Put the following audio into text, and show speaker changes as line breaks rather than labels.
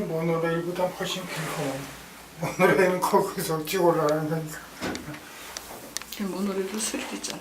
모노레일보다 훨씬 길고 모노레일은 거기서 찍으라는 거니까.
모노레일도 수리있잖아.